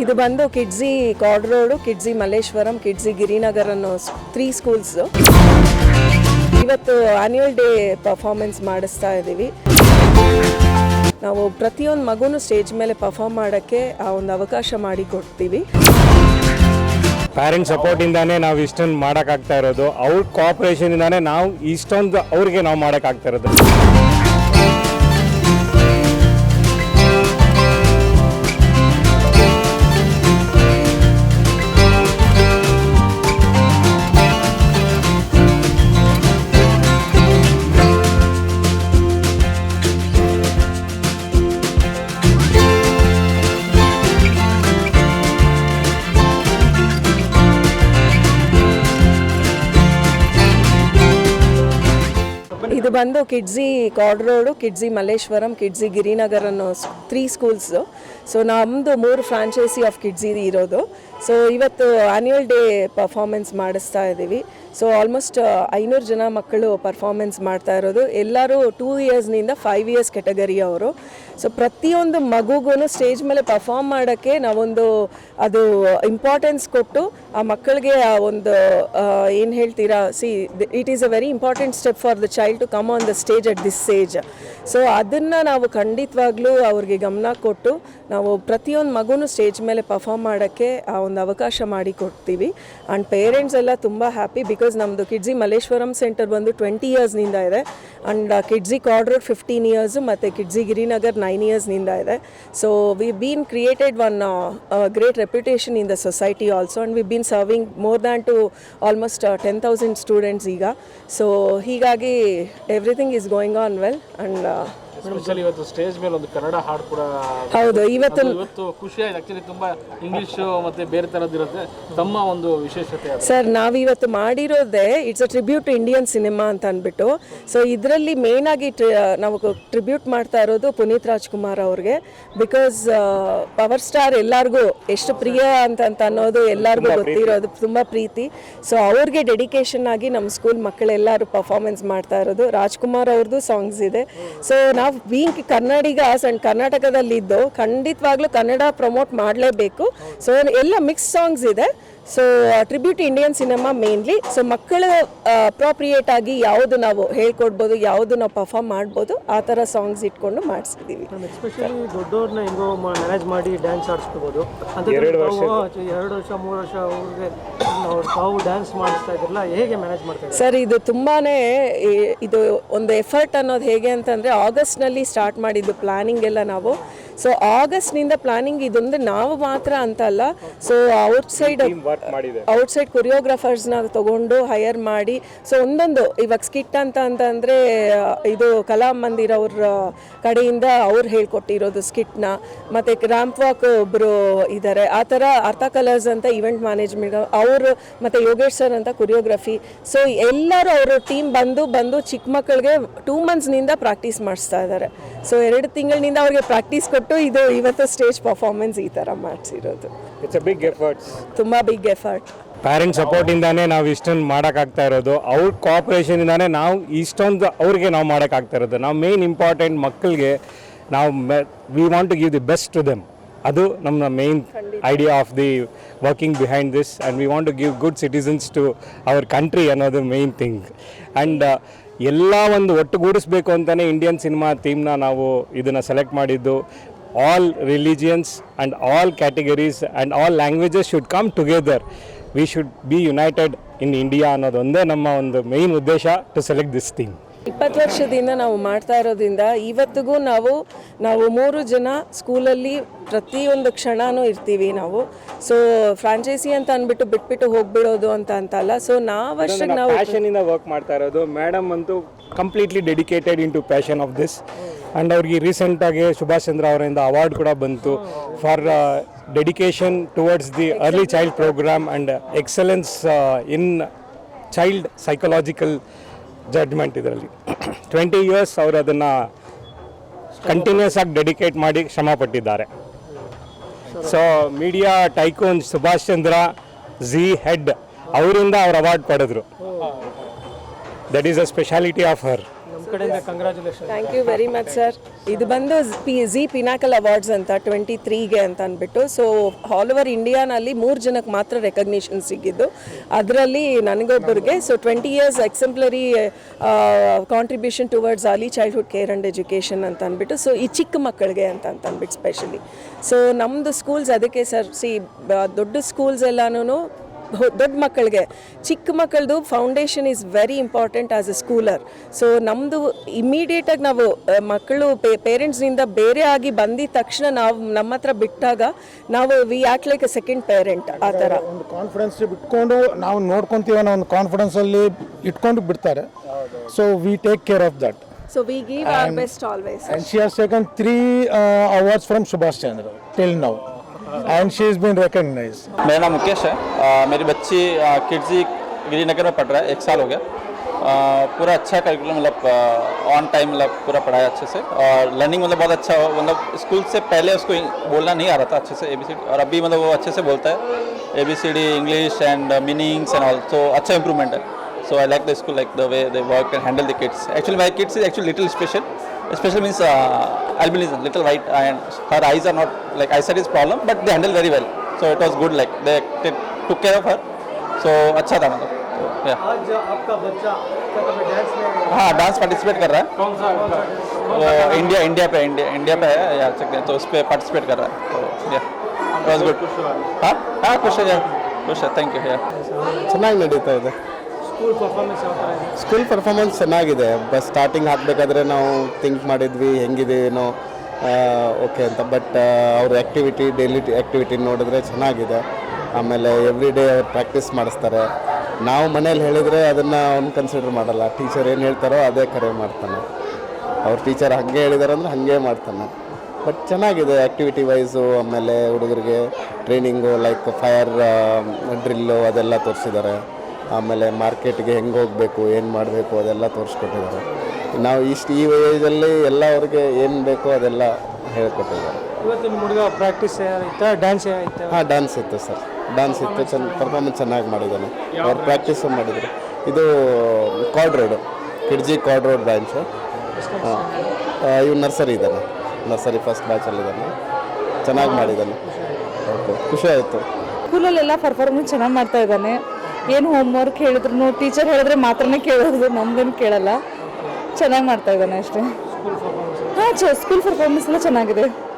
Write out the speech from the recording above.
ಇದು ಬಂದು Kidzee Cord Road Kidzee Malleshwaram Kidzee Girinagar ಅನ್ನೋ ತ್ರೀ ಸ್ಕೂಲ್ಸ್ ಇವತ್ತು ಆನ್ಯುವಲ್ ಡೇ ಪರ್ಫಾರ್ಮೆನ್ಸ್ ಮಾಡಿಸ್ತಾ ಇದ್ದೀವಿ ನಾವು ಪ್ರತಿಯೊಂದು ಮಗುನು ಸ್ಟೇಜ್ ಮೇಲೆ ಪರ್ಫಾರ್ಮ್ ಮಾಡೋಕ್ಕೆ ಆ ಒಂದು ಅವಕಾಶ ಮಾಡಿ ಕೊಡ್ತೀವಿ. ಸಪೋರ್ಟ್ ಸಪೋರ್ಟಿಂದಾನೇ ನಾವು ಇಷ್ಟೊಂದು ಮಾಡೋಕ್ಕಾಗ್ತಾ ಇರೋದು. ಅವ್ರ ಕೋಆಪ್ರೇಷನಿಂದಾನೇ ನಾವು ಇಷ್ಟೊಂದು ಅವ್ರಿಗೆ ನಾವು ಮಾಡೋಕ್ಕಾಗ್ತಾ ಇರೋದು. ಬಂದು Kidzee Cord Road Kidzee Malleshwaram Kidzee Girinagar ಅನ್ನೋ ತ್ರೀ ಸ್ಕೂಲ್ಸು ಸೊ ನಮ್ಮದು ಮೂರು ಫ್ರಾಂಚೈಸಿ ಆಫ್ ಕಿಡ್ಜಿ ಇರೋದು. ಸೊ ಇವತ್ತು ಆನ್ಯುವಲ್ ಡೇ ಪರ್ಫಾರ್ಮೆನ್ಸ್ ಮಾಡಿಸ್ತಾ ಇದ್ದೀವಿ. ಸೊ ಆಲ್ಮೋಸ್ಟ್ ಐನೂರು ಜನ ಮಕ್ಕಳು ಪರ್ಫಾರ್ಮೆನ್ಸ್ ಮಾಡ್ತಾ ಇರೋದು. ಎಲ್ಲರೂ ಟೂ ಇಯರ್ಸ್ನಿಂದ ಫೈವ್ ಇಯರ್ಸ್ ಕೆಟಗರಿ ಅವರು. ಸೊ ಪ್ರತಿಯೊಂದು ಮಗುಗೂ ಸ್ಟೇಜ್ ಮೇಲೆ ಪರ್ಫಾರ್ಮ್ ಮಾಡೋಕ್ಕೆ ನಾವೊಂದು, ಅದು ಇಂಪಾರ್ಟೆನ್ಸ್ ಕೊಟ್ಟು ಆ ಮಕ್ಕಳಿಗೆ ಆ ಒಂದು ಏನು ಹೇಳ್ತೀರಾ? See it is a very important step for the child to come on the stage at this stage so ಅದನ್ನು ನಾವು ಖಂಡಿತವಾಗ್ಲೂ ಅವ್ರಿಗೆ ಗಮನ ಕೊಟ್ಟು, ನಾವು ಪ್ರತಿಯೊಂದು ಮಗುನೂ ಸ್ಟೇಜ್ ಮೇಲೆ ಪರ್ಫಾಮ್ ಮಾಡೋಕ್ಕೆ ಆ ಒಂದು ಅವಕಾಶ ಮಾಡಿ ಕೊಡ್ತೀವಿ. ಆ್ಯಂಡ್ ಪೇರೆಂಟ್ಸ್ ಎಲ್ಲ ತುಂಬ ಹ್ಯಾಪಿ ಬಿಕಾಸ್ ನಮ್ಮದು ಕಿಡ್ಜಿ ಮಲ್ಲೇಶ್ವರಂ ಸೆಂಟರ್ ಬಂದು ಟ್ವೆಂಟಿ ಇಯರ್ಸ್ನಿಂದ ಇದೆ. And Kidzee Cord Road fifteen years ಮತ್ತು ಕಿಡ್ಜಿ ಗಿರಿನಗರ್ ನೈನ್ ಇಯರ್ಸ್ನಿಂದ ಇದೆ. So we been created one great reputation in the society also and we been serving more than to almost ten thousand students ಈಗ. So ಹೀಗಾಗಿ everything is going on well and specially ಇವತ್ತು stage ಮೇಲೆ ಒಂದು ಕನ್ನಡ ಹಾಡು ಕೂಡ ಹೌದು ಇವತ್ತು ಇವತ್ತು ಖುಷಿ ಆಯ್ತು. ಆಕ್ಚುಲಿ ತುಂಬಾ ಇಂಗ್ಲಿಷ್ ಮತ್ತೆ ಬೇರೆ ತರದಿರುತ್ತೆ ತಮ್ಮ ಒಂದು ವಿಶೇಷತೆ ಸರ್ ನಾವಿವತ್ತು ಮಾಡಿರೋದೇ it's a tribute to Indian cinema ಅಂತ ಅಂದ್ಬಿಟ್ಟು. ಸೊ ಇದರಲ್ಲಿ ಮೇನ್ ಆಗಿ ಟ್ರಿ- ನಾವು ಟ್ರಿಬ್ಯೂಟ್ ಮಾಡ್ತಾ ಇರೋದು ಪುನೀತ್ ರಾಜ್ಕುಮಾರ್ ಅವ್ರಿಗೆ. ಬಿಕಾಸ್ ಪವರ್ ಸ್ಟಾರ್ ಎಲ್ಲರಿಗೂ ಎಷ್ಟು ಪ್ರಿಯ ಅಂತ ಅಂತ ಅನ್ನೋದು ಎಲ್ಲರಿಗೂ ಗೊತ್ತಿರೋದು ತುಂಬ ಪ್ರೀತಿ. ಸೊ ಅವ್ರಿಗೆ ಡೆಡಿಕೇಶನ್ ಆಗಿ ನಮ್ಮ ಸ್ಕೂಲ್ ಮಕ್ಕಳೆಲ್ಲರೂ ಪರ್ಫಾರ್ಮೆನ್ಸ್ ಮಾಡ್ತಾ ಇರೋದು. ರಾಜ್ಕುಮಾರ್ ಅವ್ರದ್ದು ಸಾಂಗ್ಸ್ ಇದೆ. ಸೊ ನಾವು ಬೀಂಗ್ ಕನ್ನಡಿಗ ಅಂಡ್ ಕರ್ನಾಟಕದಲ್ಲಿದ್ದು ಖಂಡಿತವಾಗ್ಲೂ ಕನ್ನಡ ಪ್ರಮೋಟ್ ಮಾಡಲೇಬೇಕು. ಸೊ ಎಲ್ಲ ಮಿಕ್ಸ್ ಸಾಂಗ್ಸ್ ಇದೆ. So tribute Indian cinema mainly so ಮಕ್ಕಳ ಅಪ್ರಾಪ್ರಿಯೇಟ್ ಆಗಿ ಯಾವುದು ನಾವು ಹೇಳ್ಕೊಡ್ಬೋದು ಯಾವುದು ನಾವು ಪರ್ಫಾರ್ಮ್ ಮಾಡ್ಬೋದು ಆ ಥರ ಸಾಂಗ್ಸ್ ಇಟ್ಕೊಂಡು ಮಾಡಿಸಿದ್ದೀವಿ ಎಸ್ಪೆಷಲಿ ದೊಡ್ಡವ್ರನ್ನ ಹೆಂಗೋ ಮ್ಯಾನೇಜ್ ಮಾಡಿ ಡ್ಯಾನ್ಸ್ ಆಡಿಸ್ಕೋಬೋದು. ಅಂತ ಎರಡು ವರ್ಷ. ಮೂರು ವರ್ಷ ಅವ್ರಿಗೆ ಅವ್ರು ತಾವು ಡ್ಯಾನ್ಸ್ ಮಾಡಿಸ್ತಾ ಇದ್ರಲ್ಲ ಹೇಗೆ ಮ್ಯಾನೇಜ್ ಮಾಡ್ತಾರೆ ಸರ್ ಇದು ತುಂಬಾನೇ ಇದು ಒಂದು ಎಫರ್ಟ್ ಅನ್ನೋದು ಹೇಗೆ ಅಂತಂದರೆ ಆಗಸ್ಟ್ನಲ್ಲಿ ಸ್ಟಾರ್ಟ್ ಮಾಡಿದ್ದು ಪ್ಲಾನಿಂಗ್ ಎಲ್ಲ ನಾವು. ಸೊ ಆಗಸ್ಟ್ನಿಂದ ಪ್ಲಾನಿಂಗ್ ಇದೊಂದು ನಾವು ಮಾತ್ರ ಅಂತ ಅಲ್ಲ. ಸೊ ಔಟ್ಸೈಡ್ ಔಟ್ಸೈಡ್ ಕೊರಿಯೋಗ್ರಾಫರ್ಸ್ನ ತಗೊಂಡು ಹೈಯರ್ ಮಾಡಿ. ಸೊ ಒಂದೊಂದು ಇವಾಗ ಸ್ಕಿಟ್ ಅಂತ ಅಂತಂದರೆ ಇದು ಕಲಾ ಮಂದಿರ ಅವ್ರ ಕಡೆಯಿಂದ ಅವ್ರು ಹೇಳ್ಕೊಟ್ಟಿರೋದು ಸ್ಕಿಟ್ನ ಮತ್ತು ರ್ಯಾಂಪ್ ವಾಕ್ ಒಬ್ಬರು ಇದ್ದಾರೆ ಆ ಥರ ಅರ್ಥ ಕಲರ್ಸ್ ಅಂತ ಇವೆಂಟ್ ಮ್ಯಾನೇಜ್ಮೆಂಟ್ ಅವರು ಮತ್ತು ಯೋಗೇಶ್ ಸರ್ ಅಂತ ಕೊರಿಯೋಗ್ರಫಿ ಸೊ ಎಲ್ಲರೂ ಅವರು ಟೀಮ್ ಬಂದು ಬಂದು ಚಿಕ್ಕ ಮಕ್ಕಳಿಗೆ ಟೂ ಮಂತ್ಸ್ನಿಂದ ಪ್ರಾಕ್ಟೀಸ್ ಮಾಡಿಸ್ತಾ ಇದ್ದಾರೆ ಸೊ ಎರಡು ತಿಂಗಳಿನಿಂದ ಅವ್ರಿಗೆ ಪ್ರಾಕ್ಟೀಸ್ ಕೊಟ್ಟು ಇದು ಇವತ್ತು ಸ್ಟೇಜ್ ಪರ್ಫಾರ್ಮೆನ್ಸ್ ಈ ಥರ ಮಾಡಿಸಿರೋದು. ಇಟ್ಸ್ ಅ ಬಿಗ್ ಎಫರ್ಟ್ಸ್ ತುಂಬ ಬಿಗ್ ಎಫರ್ಟ್ ಪ್ಯಾರೆಂಟ್ ಸಪೋರ್ಟಿಂದಾನೇ ನಾವು ಇಷ್ಟೊಂದು ಮಾಡೋಕ್ಕಾಗ್ತಾ ಇರೋದು. ಅವ್ರ ಕೋಆಪ್ರೇಷನಿಂದಾನೇ ನಾವು ಇಷ್ಟೊಂದು ಅವ್ರಿಗೆ ನಾವು ಮಾಡೋಕ್ಕಾಗ್ತಾ ಇರೋದು. ನಾವು ಮೇನ್ ಇಂಪಾರ್ಟೆಂಟ್ ಮಕ್ಕಳಿಗೆ ನಾವು we want to give the best to them ಅದು ನಮ್ಮ main idea of the working behind this and we want to give good citizens to our country ಅನ್ನೋದು ಮೇನ್ ಥಿಂಗ್ ಆ್ಯಂಡ್ ಎಲ್ಲ ಒಂದು ಒಟ್ಟುಗೂಡಿಸ್ಬೇಕು ಅಂತಲೇ ಇಂಡಿಯನ್ ಸಿನಿಮಾ ಥೀಮ್ನ ನಾವು ಇದನ್ನು ಸೆಲೆಕ್ಟ್ ಮಾಡಿದ್ದು. All religions and all categories and all should should come together we should be united in India ಅನ್ನೋದೊಂದೇ ನಮ್ಮ ಒಂದು main ಉದ್ದೇಶ ಟು ಸೆಲೆಕ್ಟ್ ದಿಸ್ ಥಿಂಗ್ ಇಪ್ಪತ್ತು ವರ್ಷದಿಂದ ನಾವು ಮಾಡ್ತಾ ಇರೋದ್ರಿಂದ ಇವತ್ತಿಗೂ ನಾವು ನಾವು ಮೂರು ಜನ ಸ್ಕೂಲಲ್ಲಿ ಪ್ರತಿಯೊಂದು ಕ್ಷಣನೂ ಇರ್ತೀವಿ ನಾವು. ಸೊ ಫ್ರಾಂಚೈಸಿ ಅಂತ ಅಂದ್ಬಿಟ್ಟು ಬಿಟ್ಬಿಟ್ಟು ಹೋಗ್ಬಿಡೋದು ಅಂತ ಅಂತಲ್ಲ ಸೊ ನಾವಷ್ಟಕ್ಕೆ ನಾವು ಪ್ಯಾಷನಿಂದ ವರ್ಕ್ ಮಾಡ್ತಾ ಇರೋದು. ಮೇಡಮ್ ಅಂತೂ completely dedicated in to passion of this and ಅವ್ರಿಗೆ ರೀಸೆಂಟಾಗಿ ಸುಭಾಷ್ ಚಂದ್ರ ಅವರಿಂದ ಅವಾರ್ಡ್ ಕೂಡ ಬಂತು for dedication towards the early child programme and excellence in child psychological judgement ಇದರಲ್ಲಿ. ಟ್ವೆಂಟಿ ಇಯರ್ಸ್ ಅವರು ಅದನ್ನು ಕಂಟಿನ್ಯೂಸ್ ಆಗಿ ಡೆಡಿಕೇಟ್ ಮಾಡಿ ಶ್ರಮ ಪಟ್ಟಿದ್ದಾರೆ. So media tycoon Subhash Chandra Zee head ಅವರಿಂದ ಅವ್ರು award ಪಡೆದ್ರು. That is a speciality of her ಕಡೆಯಿಂದ thank you very much sir ಇದು ಬಂದು ಪಿ ಜಿ ಪಿನಾಕಲ್ ಅವಾರ್ಡ್ಸ್ ಅಂತ ಟ್ವೆಂಟಿ ತ್ರೀಗೆ ಅಂತ ಅಂದ್ಬಿಟ್ಟು ಸೊ ಆಲ್ ಓವರ್ ಇಂಡಿಯಾನಲ್ಲಿ ಮೂರು ಜನಕ್ಕೆ ಮಾತ್ರ ರೆಕಗ್ನಿಷನ್ ಸಿಕ್ಕಿದ್ದು. ಅದರಲ್ಲಿ ನನಗೊಬ್ಬರಿಗೆ so twenty years exemplary contribution towards early childhood care and education ಅಂತ ಅಂದ್ಬಿಟ್ಟು ಸೊ ಈ ಚಿಕ್ಕ ಮಕ್ಕಳಿಗೆ ಅಂತ ಅಂತ ಅಂದ್ಬಿಟ್ಟು ಸ್ಪೆಷಲಿ ಸೊ ನಮ್ಮದು ಸ್ಕೂಲ್ಸ್ ಅದಕ್ಕೆ ಸರ್ ಸಿ ದೊಡ್ಡ ಸ್ಕೂಲ್ಸ್ ಎಲ್ಲನೂ ದೊಡ್ಡ ಮಕ್ಕಳಿಗೆ. ಚಿಕ್ಕ ಮಕ್ಕಳದು foundation is very important as a schooler so ನಮ್ಮದು ಇಮಿಡಿಯೇಟಾಗಿ ನಾವು ಮಕ್ಕಳು ಪೇರೆಂಟ್ಸ್ನಿಂದ ಬೇರೆ ಆಗಿ ಬಂದಿದ ತಕ್ಷಣ ನಾವು ನಮ್ಮ ಹತ್ರ ಬಿಟ್ಟಾಗ ನಾವು we act like a second parent ಆ ಥರ. ಒಂದು ಕಾನ್ಫಿಡೆನ್ಸ್ ಬಿಟ್ಕೊಂಡು ನಾವು ನೋಡ್ಕೊಂತೀವಿ ಅನ್ನೋ ಒಂದು ಕಾನ್ಫಿಡೆನ್ಸಲ್ಲಿ ಇಟ್ಕೊಂಡು ಬಿಡ್ತಾರೆ. So we take care of that so we give our best always and she has taken three uh, awards from Subhash Chandra till now. And she has been recognized. मेरा नाम मुकेश है। अ, मेरी बच्ची किड्जी गिरीनगर में पढ़ रहा है। एक साल हो गया। अ, पूरा अच्छा करिकुलम मतलब ऑन टाइम मतलब पूरा पढ़ाया अच्छे से। और लर्निंग मतलब बहुत अच्छा हो। मतलब स्कूल से पहले उसको बोलना नहीं आ रहा था अच्छे से ए बी सी डी और अभी मतलब वो अच्छे से बोलता है A B C D English and meanings and all तो अच्छा इंप्रूवमेंट है। So I like the school like the way they work and handle the kids. Actually, my kids is actually little special. Special means uh, albinism, little white, and her eyes are not like eyesight is problem, but they handle very well. So it was good. Like they, they took care of her. So अच्छा था मतलब. So, yeah. आज आपका बच्चा क्या कहते हैं dance में हाँ डांस पार्टिसिपेट कर रहा है कौन सा वो इंडिया इंडिया पे इंडिया इंडिया पे है या सकते हैं तो उस पर पार्टिसिपेट कर रहा है तो या वाज गुड हाँ हाँ खुश है यार खुश है थैंक यू यार ಚೆನ್ನಾಗಿ ನಡೀತಾ ಇದೆ ಸ್ಕೂಲ್ ಪರ್ಫಾರ್ಮೆನ್ಸ್ ಚೆನ್ನಾಗಿದೆ. ಬಸ್ ಸ್ಟಾರ್ಟಿಂಗ್ ಹಾಕಬೇಕಾದ್ರೆ ನಾವು ಥಿಂಕ್ ಮಾಡಿದ್ವಿ, ಹೆಂಗಿದೆ, ಏನೋ ಓಕೆ ಅಂತ. ಬಟ್ ಅವ್ರ ಆ್ಯಕ್ಟಿವಿಟಿ ಡೈಲಿ ಆ್ಯಕ್ಟಿವಿಟಿ ನೋಡಿದ್ರೆ ಚೆನ್ನಾಗಿದೆ. ಆಮೇಲೆ ಎವ್ರಿ ಡೇ ಅವ್ರು ಪ್ರಾಕ್ಟೀಸ್ ಮಾಡಿಸ್ತಾರೆ. ನಾವು ಮನೇಲಿ ಹೇಳಿದರೆ ಅದನ್ನು ಅವ್ನು ಕನ್ಸಿಡರ್ ಮಾಡಲ್ಲ. ಟೀಚರ್ ಏನು ಹೇಳ್ತಾರೋ ಅದೇ ಕರೆ ಮಾಡ್ತಾನೆ. ಅವ್ರ ಟೀಚರ್ ಹಾಗೆ ಹೇಳಿದಾರೆ ಅಂದರೆ ಹಾಗೆ ಮಾಡ್ತಾನೆ. ಬಟ್ ಚೆನ್ನಾಗಿದೆ ಆ್ಯಕ್ಟಿವಿಟಿ ವೈಸು ಆಮೇಲೆ ಹುಡುಗರಿಗೆ ಟ್ರೈನಿಂಗು ಲೈಕ್ ಫೈರ್ ಡ್ರಿಲ್ಲು ಅದೆಲ್ಲ ತೋರಿಸಿದ್ದಾರೆ ಆಮೇಲೆ ಮಾರ್ಕೆಟ್ಗೆ ಹೆಂಗೆ ಹೋಗಬೇಕು ಏನು ಮಾಡಬೇಕು ಅದೆಲ್ಲ ತೋರಿಸ್ಕೊಟ್ಟಿದ್ದಾರೆ. ನಾವು ಇಷ್ಟು ಈ ವಯದಲ್ಲಿ ಎಲ್ಲ ಅವ್ರಿಗೆ ಏನು ಬೇಕೋ ಅದೆಲ್ಲ ಹೇಳ್ಕೊಟ್ಟಿದ್ದಾರೆ. ಇವತ್ತಿನ ಹುಡುಗ ಪ್ರಾಕ್ಟೀಸ್ ಡ್ಯಾನ್ಸ್ ಹಾಂ ಡ್ಯಾನ್ಸ್ ಇತ್ತು ಸರ್. ಡ್ಯಾನ್ಸ್ ಇತ್ತು ಚೆನ್ನ ಪರ್ಫಾರ್ಮೆನ್ಸ್ ಚೆನ್ನಾಗಿ ಮಾಡಿದ್ದಾನೆ. ಅವ್ರು ಪ್ರಾಕ್ಟೀಸು ಮಾಡಿದರು. ಇದು Cord Road Kidzee Cord Road dance ಹಾಂ. ಇವ್ ನರ್ಸರಿ ಇದ್ದಾನೆ. ನರ್ಸರಿ ಫಸ್ಟ್ ಬ್ಯಾಚಲ್ಲಿದ್ದಾನೆ ಚೆನ್ನಾಗಿ ಮಾಡಿದ್ದಾನೆ. ಓಕೆ ಖುಷಿ ಆಯಿತು. ಸ್ಕೂಲಲ್ಲೆಲ್ಲ ಪರ್ಫಾರ್ಮೆನ್ಸ್ ಚೆನ್ನಾಗಿ ಮಾಡ್ತಾ ಇದ್ದಾನೆ. ಏನು ಹೋಮ್ವರ್ಕ್ ಹೇಳಿದ್ರು ಟೀಚರ್ ಹೇಳಿದ್ರೆ ಮಾತ್ರನೇ ಕೇಳೋದು ನಮ್ದೇನು ಕೇಳಲ್ಲ. ಚೆನ್ನಾಗಿ ಮಾಡ್ತಾ ಇದ್ದಾನೆ ಅಷ್ಟೇ. ಹಾಂ ಸ್ಕೂಲ್ ಪರ್ಫಾರ್ಮೆನ್ಸ್ ಎಲ್ಲ ಚೆನ್ನಾಗಿದೆ.